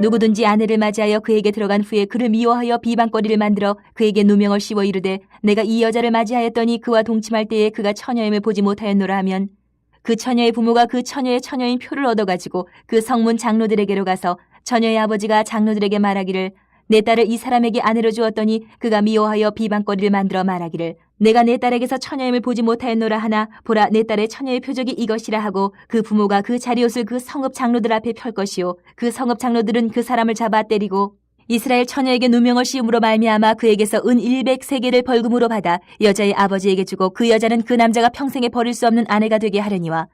누구든지 아내를 맞이하여 그에게 들어간 후에 그를 미워하여 비방거리를 만들어 그에게 누명을 씌워 이르되 내가 이 여자를 맞이하였더니 그와 동침할 때에 그가 처녀임을 보지 못하였노라 하면 그 처녀의 부모가 그 처녀의 처녀인 표를 얻어가지고 그 성문 장로들에게로 가서 처녀의 아버지가 장로들에게 말하기를 내 딸을 이 사람에게 아내로 주었더니 그가 미워하여 비방거리를 만들어 말하기를 내가 내 딸에게서 처녀임을 보지 못하였노라 하나 보라 내 딸의 처녀의 표적이 이것이라 하고 그 부모가 그 자리옷을 그 성읍 장로들 앞에 펼 것이요. 그 성읍 장로들은 그 사람을 잡아 때리고 이스라엘 처녀에게 누명을 씌움으로 말미암아 그에게서 은 100세계를 벌금으로 받아 여자의 아버지에게 주고 그 여자는 그 남자가 평생에 버릴 수 없는 아내가 되게 하려니와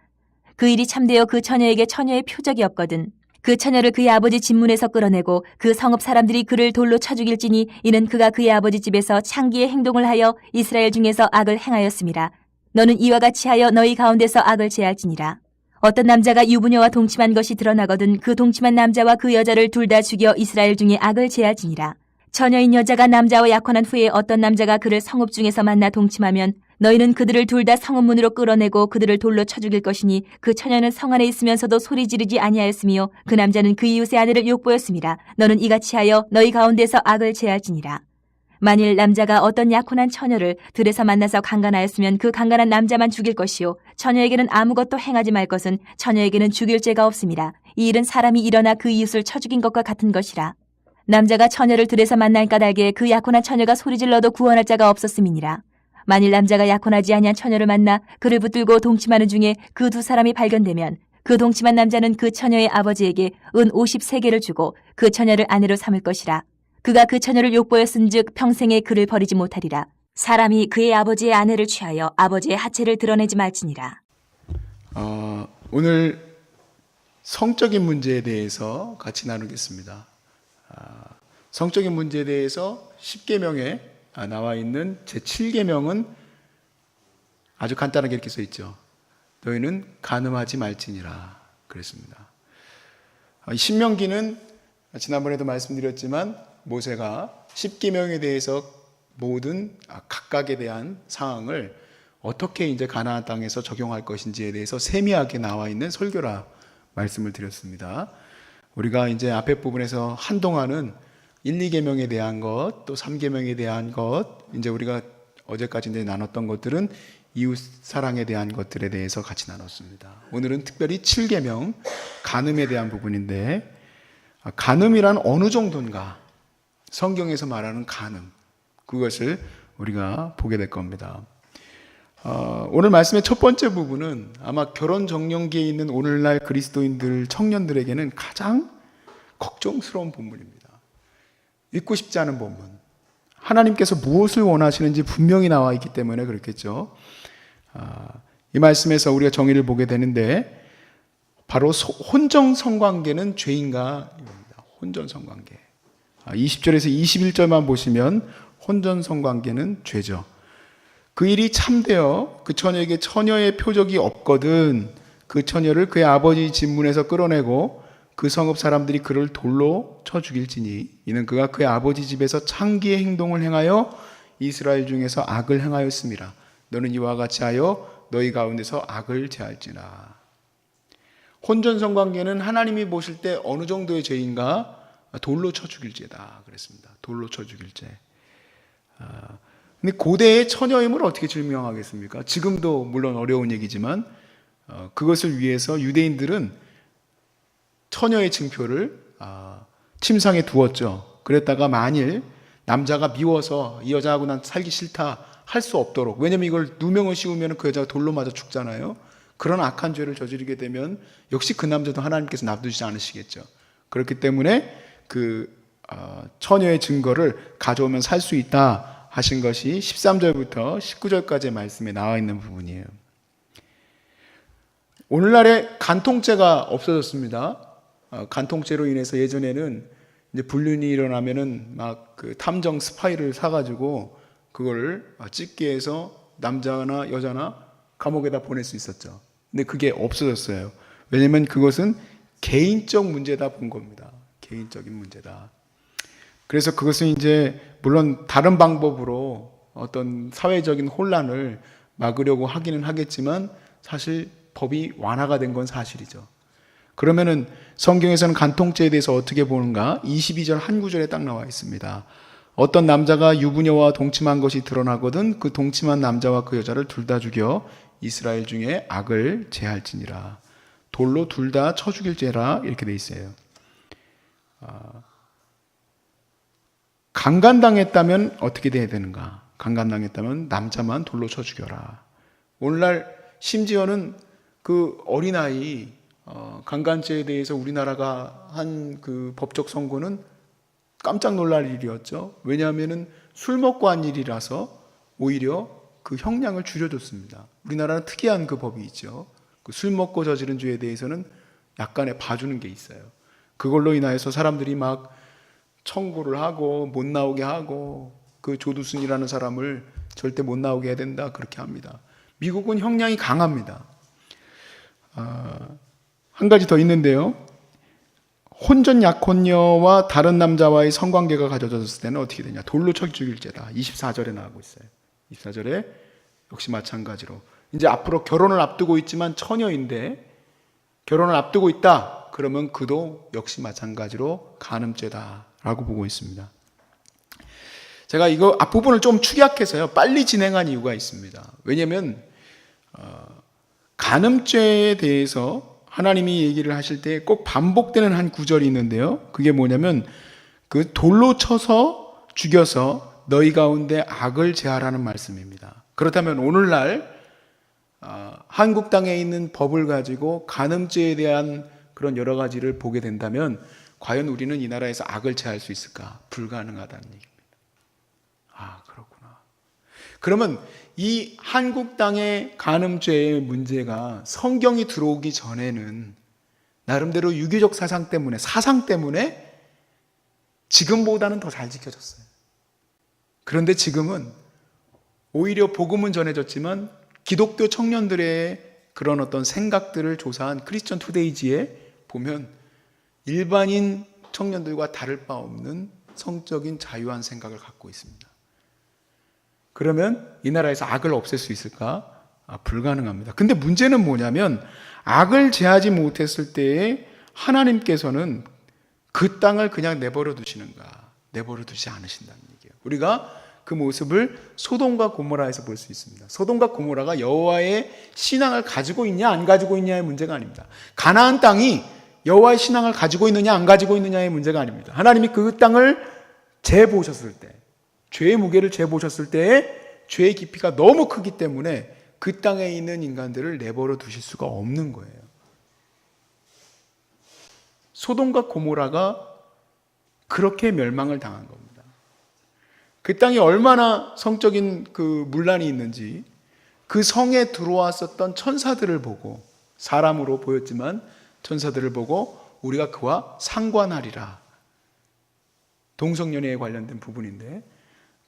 그 일이 참되어 그 처녀에게 처녀의 표적이 없거든 그 처녀를 그의 아버지 집문에서 끌어내고 그 성읍 사람들이 그를 돌로 쳐 죽일지니 이는 그가 그의 아버지 집에서 창기의 행동을 하여 이스라엘 중에서 악을 행하였습니다. 너는 이와 같이 하여 너희 가운데서 악을 제할지니라. 어떤 남자가 유부녀와 동침한 것이 드러나거든 그 동침한 남자와 그 여자를 둘 다 죽여 이스라엘 중에 악을 제할지니라. 처녀인 여자가 남자와 약혼한 후에 어떤 남자가 그를 성읍 중에서 만나 동침하면 너희는 그들을 둘 다 성읍 문으로 끌어내고 그들을 돌로 쳐 죽일 것이니 그 처녀는 성 안에 있으면서도 소리 지르지 아니하였으며 그 남자는 그 이웃의 아내를 욕보였습니다. 너는 이같이 하여 너희 가운데서 악을 제할지니라. 만일 남자가 어떤 약혼한 처녀를 들에서 만나서 강간하였으면 그 강간한 남자만 죽일 것이요 처녀에게는 아무것도 행하지 말 것은 처녀에게는 죽일 죄가 없습니다. 이 일은 사람이 일어나 그 이웃을 쳐 죽인 것과 같은 것이라. 남자가 처녀를 들에서 만날 까닭에 그 약혼한 처녀가 소리질러도 구원할 자가 없었음이니라. 만일 남자가 약혼하지 아니한 처녀를 만나 그를 붙들고 동침하는 중에 그 두 사람이 발견되면 그 동침한 남자는 그 처녀의 아버지에게 은 50세계를 주고 그 처녀를 아내로 삼을 것이라. 그가 그 처녀를 욕보였은즉 평생에 그를 버리지 못하리라. 사람이 그의 아버지의 아내를 취하여 아버지의 하체를 드러내지 말지니라. 어, 오늘 성적인 문제에 대해서 같이 나누겠습니다. 아, 성적인 문제에 대해서 10계명에 나와 있는 제 7계명은 아주 간단하게 이렇게 써 있죠. 너희는 간음하지 말지니라 그랬습니다. 아, 이 신명기는 지난번에도 말씀드렸지만 모세가 10계명에 대해서 모든 아, 각각에 대한 사항을 어떻게 이제 가나안 땅에서 적용할 것인지에 대해서 세미하게 나와 있는 설교라 말씀을 드렸습니다. 우리가 이제 앞에 부분에서 한동안은 1, 2계명에 대한 것, 또 3계명에 대한 것, 이제 우리가 어제까지 이제 나눴던 것들은 이웃 사랑에 대한 것들에 대해서 같이 나눴습니다. 오늘은 특별히 7계명 간음에 대한 부분인데 아, 간음이란 어느 정도인가? 성경에서 말하는 간음 그것을 우리가 보게 될 겁니다. 어, 오늘 말씀의 첫 번째 부분은 아마 결혼 정년기에 있는 오늘날 그리스도인들 청년들에게는 가장 걱정스러운 본문입니다. 읽고 싶지 않은 본문. 하나님께서 무엇을 원하시는지 분명히 나와 있기 때문에 그렇겠죠. 아, 이 말씀에서 우리가 정의를 보게 되는데 바로 소- 혼정 성관계는 죄인가입니다. 혼전 성관계. 아, 20절에서 21절만 보시면 혼전 성관계는 죄죠. 그 일이 참되어 그 처녀에게 처녀의 표적이 없거든 그 처녀를 그의 아버지 집문에서 끌어내고 그 성읍 사람들이 그를 돌로 쳐 죽일지니 이는 그가 그의 아버지 집에서 창기의 행동을 행하여 이스라엘 중에서 악을 행하였습니다. 너는 이와 같이 하여 너희 가운데서 악을 제할지나. 혼전성 관계는 하나님이 보실 때 어느 정도의 죄인가 돌로 쳐 죽일죄다 그랬습니다. 돌로 쳐 죽일죄. 아, 근데 고대의 처녀임을 어떻게 증명하겠습니까? 지금도 물론 어려운 얘기지만 어, 그것을 위해서 유대인들은 처녀의 증표를 아, 침상에 두었죠. 그랬다가 만일 남자가 미워서 이 여자하고 난 살기 싫다 할 수 없도록 왜냐면 이걸 누명을 씌우면 그 여자가 돌로 맞아 죽잖아요. 그런 악한 죄를 저지르게 되면 역시 그 남자도 하나님께서 놔두지 않으시겠죠. 그렇기 때문에 그 어, 처녀의 증거를 가져오면 살 수 있다 하신 것이 13절부터 19절까지의 말씀에 나와 있는 부분이에요. 오늘날에 간통죄가 없어졌습니다. 어, 간통죄로 인해서 예전에는 이제 불륜이 일어나면은 막 그 탐정 스파이를 사가지고 그걸 찍게 해서 남자나 여자나 감옥에다 보낼 수 있었죠. 근데 그게 없어졌어요. 왜냐면 그것은 개인적 문제다 본 겁니다. 개인적인 문제다. 그래서 그것은 이제 물론 다른 방법으로 어떤 사회적인 혼란을 막으려고 하기는 하겠지만 사실 법이 완화가 된 건 사실이죠. 그러면은 성경에서는 간통죄에 대해서 어떻게 보는가? 22절 한 구절에 딱 나와 있습니다. 어떤 남자가 유부녀와 동침한 것이 드러나거든 그 동침한 남자와 그 여자를 둘 다 죽여 이스라엘 중에 악을 제할지니라. 돌로 둘 다 쳐 죽일 죄라 이렇게 돼 있어요. 아, 강간당했다면 어떻게 돼야 되는가? 강간당했다면 남자만 돌로 쳐 죽여라. 오늘날 심지어는 그 어린아이 어, 강간죄에 대해서 우리나라가 한 그 법적 선고는 깜짝 놀랄 일이었죠. 왜냐하면은 술 먹고 한 일이라서 오히려 그 형량을 줄여줬습니다. 우리나라는 특이한 그 법이 있죠. 그 술 먹고 저지른 죄에 대해서는 약간의 봐주는 게 있어요. 그걸로 인하여서 사람들이 막 청구를 하고 못 나오게 하고 그 조두순이라는 사람을 절대 못 나오게 해야 된다 그렇게 합니다. 미국은 형량이 강합니다. 아, 한 가지 더 있는데요. 혼전 약혼녀와 다른 남자와의 성관계가 가져졌을 때는 어떻게 되냐? 돌로 쳐 죽일 죄다. 24절에 나오고 있어요. 24절에 역시 마찬가지로 이제 앞으로 결혼을 앞두고 있지만 처녀인데 결혼을 앞두고 있다. 그러면 그도 역시 마찬가지로 간음죄다라고 보고 있습니다. 제가 이거 앞부분을 좀 축약해서요. 빨리 진행한 이유가 있습니다. 왜냐하면 어, 간음죄에 대해서 하나님이 얘기를 하실 때 꼭 반복되는 한 구절이 있는데요. 그게 뭐냐면 그 돌로 쳐서 죽여서 너희 가운데 악을 제하라는 말씀입니다. 그렇다면 오늘날 아, 한국 땅에 있는 법을 가지고 간음죄에 대한 그런 여러 가지를 보게 된다면 과연 우리는 이 나라에서 악을 제할 수 있을까? 불가능하다는 얘기입니다. 아, 그렇구나. 그러면 이 한국 땅의 간음죄의 문제가 성경이 들어오기 전에는 나름대로 유교적 사상 때문에 사상 때문에 지금보다는 더 잘 지켜졌어요. 그런데 지금은 오히려 복음은 전해졌지만 기독교 청년들의 그런 어떤 생각들을 조사한 크리스천 투데이지에 보면 일반인 청년들과 다를 바 없는 성적인 자유한 생각을 갖고 있습니다. 그러면 이 나라에서 악을 없앨 수 있을까? 아, 불가능합니다. 근데 문제는 뭐냐면 악을 제하지 못했을 때에 하나님께서는 그 땅을 그냥 내버려 두시는가? 내버려 두지 않으신다는 얘기예요. 우리가 그 모습을 소돔과 고모라에서 볼 수 있습니다. 소돔과 고모라가 여호와의 신앙을 가지고 있냐 안 가지고 있냐의 문제가 아닙니다. 가나안 땅이 여호와의 신앙을 가지고 있느냐 안 가지고 있느냐의 문제가 아닙니다. 하나님이 그 땅을 재보셨을 때 죄의 무게를 재보셨을 때에 죄의 깊이가 너무 크기 때문에 그 땅에 있는 인간들을 내버려 두실 수가 없는 거예요. 소돔과 고모라가 그렇게 멸망을 당한 겁니다. 그 땅에 얼마나 성적인 그 문란이 있는지 그 성에 들어왔었던 천사들을 보고 사람으로 보였지만 천사들을 보고 우리가 그와 상관하리라. 동성연애에 관련된 부분인데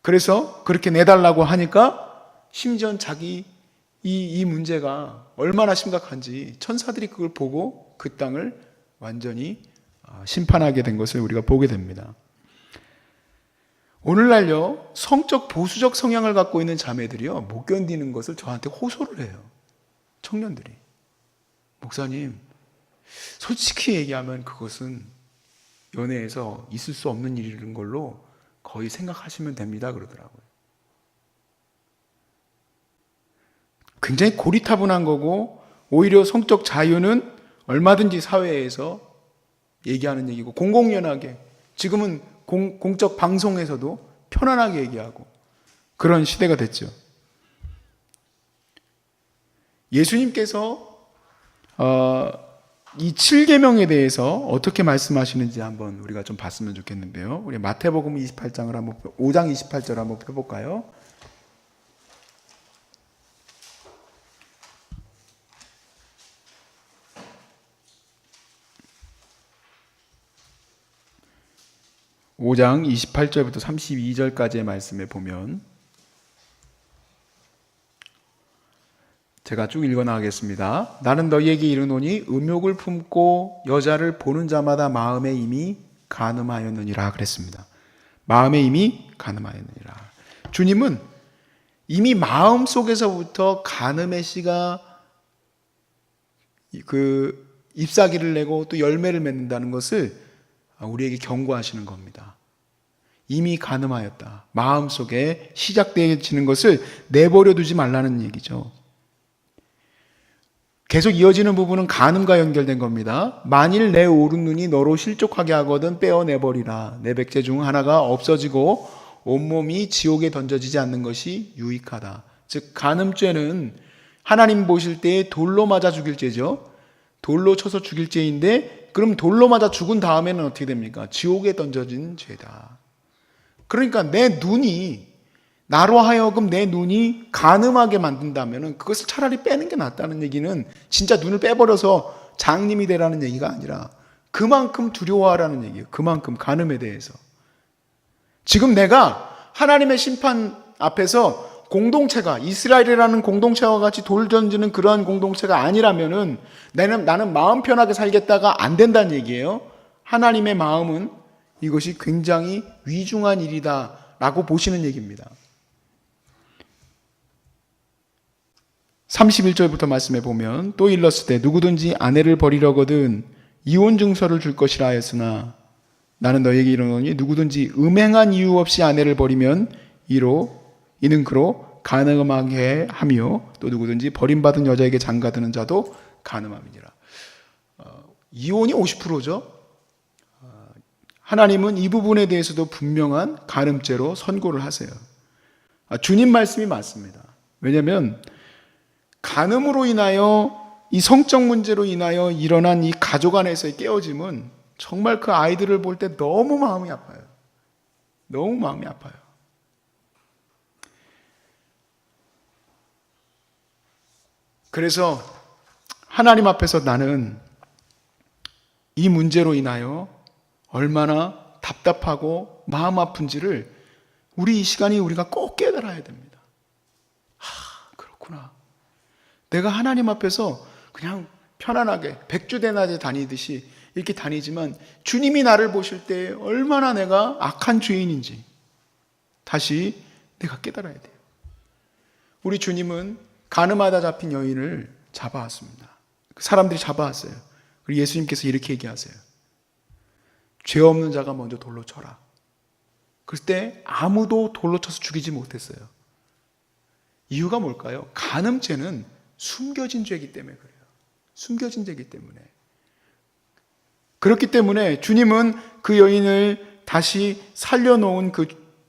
그래서 그렇게 내달라고 하니까 심지어 자기 이, 이 문제가 얼마나 심각한지 천사들이 그걸 보고 그 땅을 완전히 아, 심판하게 된 것을 우리가 보게 됩니다. 오늘날요, 성적 보수적 성향을 갖고 있는 자매들이요, 못 견디는 것을 저한테 호소를 해요. 청년들이. 목사님, 솔직히 얘기하면 그것은 연애에서 있을 수 없는 일인 걸로 거의 생각하시면 됩니다. 그러더라고요. 굉장히 고리타분한 거고, 오히려 성적 자유는 얼마든지 사회에서 얘기하는 얘기고, 공공연하게, 지금은 공, 공적 방송에서도 편안하게 얘기하고, 그런 시대가 됐죠. 예수님께서, 어, 이 7계명에 대해서 어떻게 말씀하시는지 한번 우리가 좀 봤으면 좋겠는데요. 우리 마태복음 28장을 한번 5장 28절 한번 펴 볼까요? 오장 28절부터 32절까지의 말씀에 보면 제가 쭉 읽어 나가겠습니다. 나는 너희에게 이르노니 음욕을 품고 여자를 보는 자마다 마음에 이미 간음하였느니라 그랬습니다. 마음에 이미 간음하였느니라. 주님은 이미 마음 속에서부터 간음의 씨가 이- 그 잎사귀를 내고 또 열매를 맺는다는 것을 우리에게 경고하시는 겁니다. 이미 가늠하였다. 마음 속에 시작되어지는 것을 내버려 두지 말라는 얘기죠. 계속 이어지는 부분은 간음과 연결된 겁니다. 만일 내 오른 눈이 너로 실족하게 하거든 빼어내버리라. 내 백제 중 하나가 없어지고 온몸이 지옥에 던져지지 않는 것이 유익하다. 즉 간음죄는 하나님 보실 때 돌로 맞아 죽일 죄죠. 돌로 쳐서 죽일 죄인데 그럼 돌로 맞아 죽은 다음에는 어떻게 됩니까? 지옥에 던져진 죄다. 그러니까 내 눈이 나로 하여금 내 눈이 가늠하게 만든다면 그것을 차라리 빼는 게 낫다는 얘기는 진짜 눈을 빼버려서 장님이 되라는 얘기가 아니라 그만큼 두려워하라는 얘기예요. 그만큼 가늠에 대해서. 지금 내가 하나님의 심판 앞에서 공동체가 이스라엘이라는 공동체와 같이 돌 던지는 그러한 공동체가 아니라면은 나는 나는 마음 편하게 살겠다가 안 된다는 얘기예요. 하나님의 마음은 이것이 굉장히 위중한 일이다라고 보시는 얘기입니다. 31절부터 말씀해 보면 또 일렀을 때 누구든지 아내를 버리려거든 이혼 증서를 줄 것이라 하였으나 나는 너에게 이르노니 누구든지 음행한 이유 없이 아내를 버리면 이로 이는 그로 가늠하게 하며 또 누구든지 버림받은 여자에게 장가드는 자도 가늠함이니라. 어, 이혼이 50%죠. 어, 하나님은 이 부분에 대해서도 분명한 가늠죄로 선고를 하세요. 아, 주님 말씀이 맞습니다. 왜냐하면 간음으로 인하여 이 성적 문제로 인하여 일어난 이 가족 안에서의 깨어짐은 정말 그 아이들을 볼 때 너무 마음이 아파요. 너무 마음이 아파요. 그래서 하나님 앞에서 나는 이 문제로 인하여 얼마나 답답하고 마음 아픈지를 우리 이 시간이 우리가 꼭 깨달아야 됩니다. 하, 그렇구나. 내가 하나님 앞에서 그냥 편안하게 백주대낮에 다니듯이 이렇게 다니지만 주님이 나를 보실 때 얼마나 내가 악한 죄인인지 다시 내가 깨달아야 돼요. 우리 주님은 가늠하다 잡힌 여인을 잡아왔습니다. 그 사람들이 잡아왔어요. 그리고 예수님께서 이렇게 얘기하세요. 죄 없는 자가 먼저 돌로 쳐라. 그때 아무도 돌로 쳐서 죽이지 못했어요. 이유가 뭘까요? 간음죄는 숨겨진 죄이기 때문에 그래요. 숨겨진 죄이기 때문에. 그렇기 때문에 주님은 그 여인을 다시 살려놓은 그,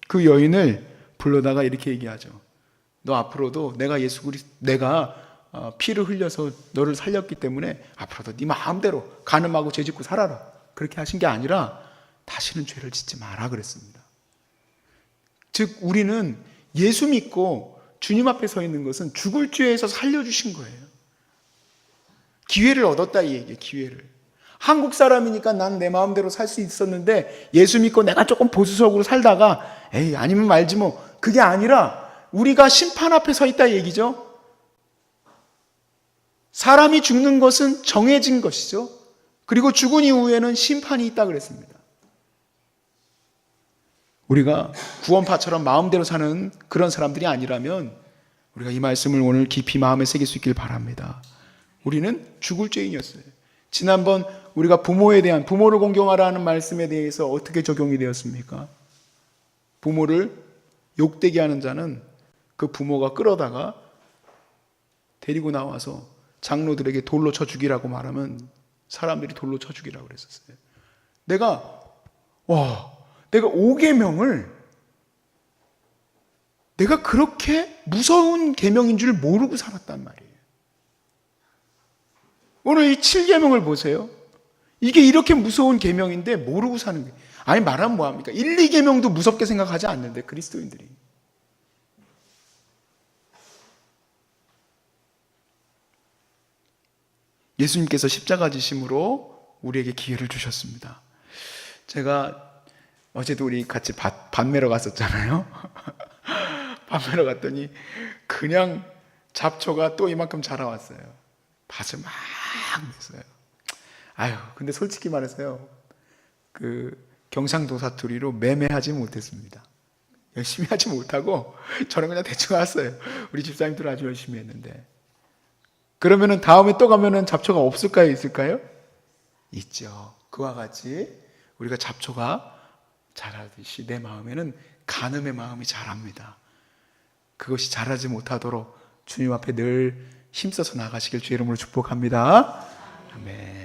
그 여인을 불러다가 이렇게 얘기하죠. 너 앞으로도 내가 예수 그리스 내가 어, 피를 흘려서 너를 살렸기 때문에 앞으로도 네 마음대로 가늠하고 죄짓고 살아라. 그렇게 하신 게 아니라 다시는 죄를 짓지 마라 그랬습니다. 즉 우리는 예수 믿고 주님 앞에 서 있는 것은 죽을 죄에서 살려주신 거예요. 기회를 얻었다 이 얘기예요. 기회를. 한국 사람이니까 난 내 마음대로 살 수 있었는데 예수 믿고 내가 조금 보수적으로 살다가 에이 아니면 말지 뭐 그게 아니라 우리가 심판 앞에 서 있다 얘기죠. 사람이 죽는 것은 정해진 것이죠. 그리고 죽은 이후에는 심판이 있다 그랬습니다. 우리가 구원파처럼 마음대로 사는 그런 사람들이 아니라면 우리가 이 말씀을 오늘 깊이 마음에 새길 수 있길 바랍니다. 우리는 죽을 죄인이었어요. 지난번 우리가 부모에 대한 부모를 공경하라는 말씀에 대해서 어떻게 적용이 되었습니까? 부모를 욕되게 하는 자는 그 부모가 끌어다가 데리고 나와서 장로들에게 돌로 쳐 죽이라고 말하면 사람들이 돌로 쳐 죽이라고 그랬었어요. 내가 와, 내가 5계명을 내가 그렇게 무서운 계명인 줄 모르고 살았단 말이에요. 오늘 이 7계명을 보세요. 이게 이렇게 무서운 계명인데 모르고 사는 거예요. 아니 말하면 뭐 합니까? 1, 2계명도 무섭게 생각하지 않는데 그리스도인들이. 예수님께서 십자가 지심으로 우리에게 기회를 주셨습니다. 제가 어제도 우리 같이 밭, 밭 매러 갔었잖아요. 밭 매러 갔더니 그냥 잡초가 또 이만큼 자라왔어요. 밭을 막 맸어요. 아유, 근데 솔직히 말해서요. 그 경상도 사투리로 매매하지 못했습니다. 열심히 하지 못하고 저는 그냥 대충 왔어요. 우리 집사님들 아주 열심히 했는데 그러면은 다음에 또 가면은 잡초가 없을까요? 있을까요? 있죠. 그와 같이 우리가 잡초가 자라듯이 내 마음에는 간음의 마음이 자랍니다. 그것이 자라지 못하도록 주님 앞에 늘 힘써서 나가시길 주의 이름으로 축복합니다. 아멘.